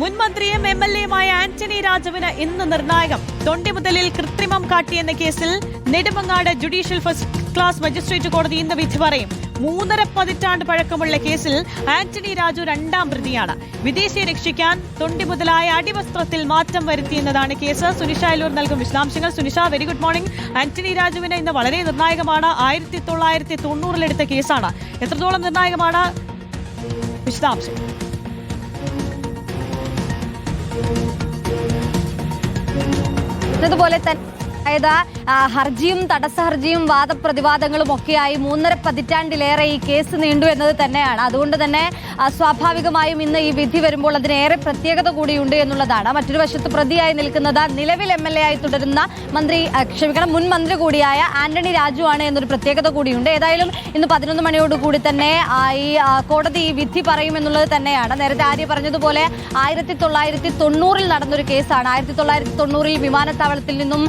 മുൻ മന്ത്രിയും M L എയുമായ ആന്റണി രാജുവിന് ഇന്ന് നിർണായകം. തൊണ്ടിമുതലിൽ കൃത്രിമം കാട്ടിയെന്ന കേസിൽ Nedumangad judicial first class magistrate കോടതി ഇന്ന് വിധി പറയും. മൂന്നര പതിറ്റാണ്ട് പഴക്കമുള്ള കേസിൽ ആന്റണി രാജു രണ്ടാം പ്രതിയാണ്. വിദേശിയെ രക്ഷിക്കാൻ തൊണ്ടിമുതലായ അടിവസ്ത്രത്തിൽ മാറ്റം വരുത്തിയെന്നതാണ് കേസ്. സുനിഷ നൽകും വിശദാംശങ്ങൾ. Sunisha very good morning Antony രാജുവിന് ഇന്ന് വളരെ നിർണായകമാണ്. ആയിരത്തി തൊള്ളായിരത്തി തൊണ്ണൂറിലെടുത്ത കേസാണ്. എത്രത്തോളം നിർണായകമാണ്? വിശദാംശം. എന്നതുപോലെ തന്നെ. അതായത് ഹർജിയും തടസ്സ ഹർജിയും വാദപ്രതിവാദങ്ങളും ഒക്കെയായി മൂന്നര പതിറ്റാണ്ടിലേറെ ഈ കേസ് നീണ്ടു എന്നത് തന്നെയാണ്. അതുകൊണ്ട് തന്നെ സ്വാഭാവികമായും ഇന്ന് ഈ വിധി വരുമ്പോൾ അതിനേറെ പ്രത്യേകത കൂടിയുണ്ട് എന്നുള്ളതാണ്. മറ്റൊരു വശത്ത് പ്രതിയായി നിൽക്കുന്നത് നിലവിൽ എം എൽ എ ആയി തുടരുന്ന മന്ത്രി ക്ഷമിക്കണം മുൻ മന്ത്രി കൂടിയായ ആന്റണി രാജു ആണ് എന്നൊരു പ്രത്യേകത കൂടിയുണ്ട്. ഏതായാലും ഇന്ന് പതിനൊന്ന് മണിയോടുകൂടി തന്നെ ഈ കോടതി ഈ വിധി പറയുമെന്നുള്ളത് തന്നെയാണ്. നേരത്തെ ആര്യ പറഞ്ഞതുപോലെ ആയിരത്തി തൊള്ളായിരത്തി തൊണ്ണൂറിൽ നടന്നൊരു കേസാണ്. ആയിരത്തി തൊള്ളായിരത്തി തൊണ്ണൂറിൽ വിമാനത്താവളത്തിൽ നിന്നും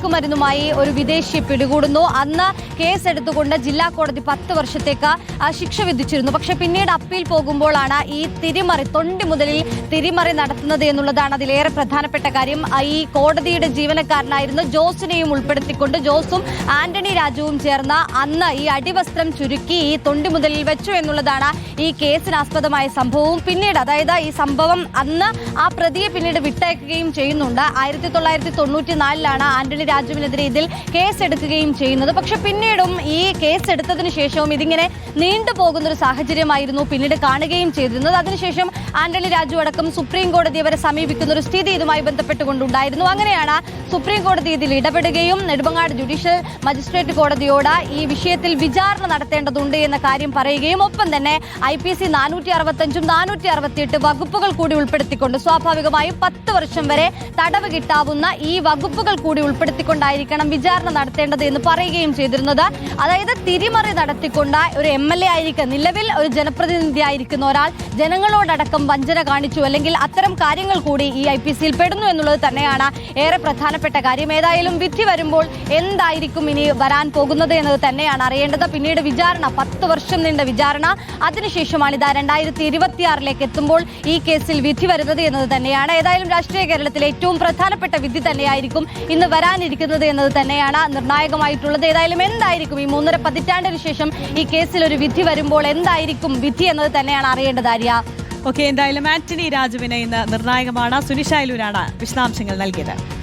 മയക്കുമരുന്നുമായി ഒരു വിദേശിയെ പിടികൂടുന്നു. അന്ന് കേസ് എടുത്തുകൊണ്ട് ജില്ലാ കോടതി പത്ത് വർഷത്തേക്ക് ശിക്ഷ വിധിച്ചിരുന്നു. പക്ഷെ പിന്നീട് അപ്പീൽ പോകുമ്പോഴാണ് ഈ തിരിമറി തൊണ്ടി മുതലിൽ തിരിമറി നടത്തുന്നത് എന്നുള്ളതാണ് അതിലേറെ പ്രധാനപ്പെട്ട കാര്യം. ഈ കോടതിയുടെ ജീവനക്കാരനായിരുന്നു ജോസിനെയും ഉൾപ്പെടുത്തിക്കൊണ്ട് ജോസും ആന്റണി രാജുവും ചേർന്ന അന്ന് ഈ അടിവസ്ത്രം ചുരുക്കി ഈ തൊണ്ടി മുതലിൽ വെച്ചു എന്നുള്ളതാണ് ഈ കേസിനാസ്പദമായ സംഭവവും. പിന്നീട് അതായത് ഈ സംഭവം അന്ന് ആ പ്രതിയെ പിന്നീട് വിട്ടയക്കുകയും ചെയ്യുന്നുണ്ട്. ആയിരത്തി തൊള്ളായിരത്തി തൊണ്ണൂറ്റി നാലിലാണ് ആന്റണി രാജുവിനെതിരെ ഇതിൽ കേസെടുക്കുകയും ചെയ്യുന്നത്. പക്ഷെ പിന്നീടും ഈ കേസ് എടുത്തതിന് ശേഷവും ഇതിങ്ങനെ നീണ്ടു പോകുന്ന ഒരു സാഹചര്യമായിരുന്നു പിന്നീട് കാണുകയും ചെയ്തിരുന്നത്. അതിനുശേഷം ആന്റണി രാജു അടക്കം സുപ്രീം കോടതി വരെ സമീപിക്കുന്ന ഒരു സ്ഥിതി ഇതുമായി ബന്ധപ്പെട്ടുകൊണ്ടുണ്ടായിരുന്നു. അങ്ങനെയാണ് സുപ്രീം കോടതി ഇതിൽ ഇടപെടുകയും നെടുമങ്ങാട് ജുഡീഷ്യൽ മജിസ്ട്രേറ്റ് കോടതിയോട് ഈ വിഷയത്തിൽ വിചാരണ നടത്തേണ്ടതുണ്ട് എന്ന കാര്യം പറയുകയും ഒപ്പം തന്നെ ഐ പി സി നാനൂറ്റി അറുപത്തഞ്ചും നാനൂറ്റി അറുപത്തിയെട്ട് വകുപ്പുകൾ കൂടി ഉൾപ്പെടുത്തിക്കൊണ്ട് സ്വാഭാവികമായും പത്ത് വർഷം വരെ തടവ് കിട്ടാവുന്ന ഈ വകുപ്പുകൾ കൂടി ഉൾപ്പെടുത്തിക്കൊണ്ടായിരിക്കണം വിചാരണ നടത്തേണ്ടത് എന്ന് പറയുകയും ചെയ്തിരുന്നത്. അതായത് തിരിമറി നടത്തിക്കൊണ്ട് ഒരു എം എൽ എ ആയിരിക്കും നിലവിൽ ഒരു ജനപ്രതിനിധി ആയിരിക്കുന്ന ഒരാൾ ജനങ്ങളോടടക്കം വഞ്ചന കാണിച്ചു. അല്ലെങ്കിൽ അത്തരം കാര്യങ്ങൾ കൂടി ഈ ഐ പി സിയിൽ പെടുന്നു എന്നുള്ളത് തന്നെയാണ് ഏറെ പ്രധാനപ്പെട്ട കാര്യം. ഏതായാലും വിധി വരുമ്പോൾ എന്തായിരിക്കും ഇനി വരാൻ പോകുന്നത് എന്നത് തന്നെയാണ് അറിയേണ്ടത്. പിന്നീട് വിചാരണ പത്ത് വർഷം നീണ്ട വിചാരണ. അതിനുശേഷമാണ് ഇതാ രണ്ടായിരത്തി ഇരുപത്തിയാറിലേക്ക് എത്തുമ്പോൾ ഈ കേസിൽ വിധി വരുന്നത് എന്നത് തന്നെയാണ്. ഏതായാലും രാഷ്ട്രീയ കേരളത്തിലെ ഏറ്റവും പ്രധാനപ്പെട്ട വിധി തന്നെയായിരിക്കും ഇന്ന് വരാനിരിക്കുന്നത്. എന്നത് തന്നെയാണ് നിർണായകമായിട്ടുള്ളത്. ഏതായാലും എന്തായിരിക്കും ഈ മൂന്നര പതിറ്റാണ്ടിന് ശേഷം ഈ കേസിൽ ഒരു വിധി വരുമ്പോൾ എന്തായിരിക്കും വിധി എന്നത് തന്നെയാണ് അറിയേണ്ടത് ആര്യ? ഓക്കെ എന്തായാലും ആന്റണി രാജുവിനെ ഇന്ന് നിർണായകമാണ്. സുനിഷായിലൂരാണ് വിശദാംശങ്ങൾ നൽകിയത്.